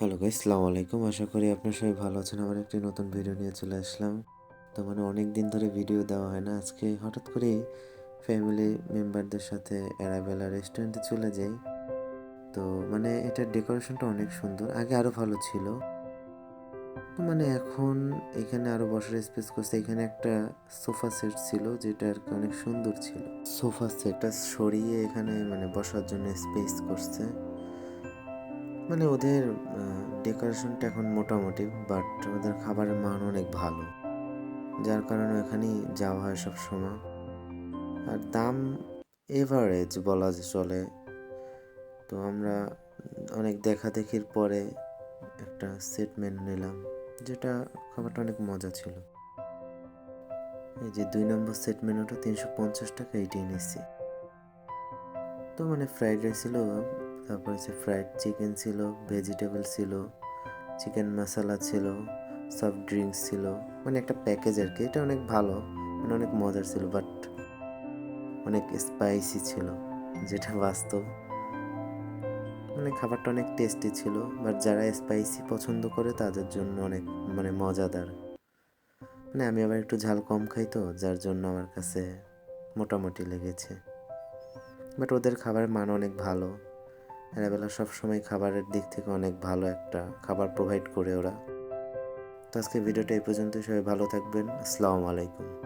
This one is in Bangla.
হ্যালো গাইস সালামু আলাইকুম আশা করি আপনার সবাই ভালো আছেন। আমার একটি নতুন ভিডিও নিয়ে চলে আসলাম। তো মানে অনেক দিন ধরে ভিডিও দেওয়া হয় না। আজকে হঠাৎ করে ফ্যামিলি মেম্বারদের সাথে এরাবেলা রেস্টুরেন্টে চলে যাই। তো মানে এটার ডেকোরেশনটা অনেক সুন্দর। আগে আরও ভালো ছিল। তো মানে এখন এখানে আরও বসার স্পেস করছে। এখানে একটা সোফা সেট ছিল যেটা আর কি অনেক সুন্দর ছিল। সোফা সেটটা সরিয়ে এখানে মানে বসার জন্য স্পেস করছে। মানে ওদের ডেকোরেশনটা এখন মোটামুটি বাট ওদের খাবারের মান অনেক ভালো। যার কারণে ওখানেই যাওয়া হয় সব সময় আর দাম এভারেজ বলা চলে। তো আমরা অনেক দেখা দেখির পরে একটা সেট মেনু নিলাম, যেটা খাবারটা অনেক মজা ছিল। এই যে দুই নম্বর সেট মেনুটা তিনশো পঞ্চাশ টাকা এইটাই নিচ্ছি তো মানে ফ্রাইড রাইস ছিল তারপর হচ্ছে ফ্রাইড চিকেন ছিল ভেজিটেবল ছিল চিকেন মশলা ছিল সফট ড্রিঙ্কস ছিল মানে একটা প্যাকেজ আর কি। এটা অনেক ভালো মানে অনেক মজার ছিল বাট অনেক স্পাইসি ছিল, যেটা বাস্তব। মানে খাবারটা অনেক টেস্টি ছিল বাট যারা স্পাইসি পছন্দ করে তাদের জন্য অনেক মানে মজাদার। মানে আমি আবার একটু ঝাল কম খাই তো, যার জন্য আমার কাছে মোটামুটি লেগেছে। বাট ওদের খাবারের মান অনেক ভালো। এরাবেলা সবসময় খাবারের দিক থেকে অনেক ভালো একটা খাবার প্রোভাইড করে ওরা। তো আজকে ভিডিওটা এই পর্যন্ত সবাই ভালো থাকবেন। আসসালামু আলাইকুম।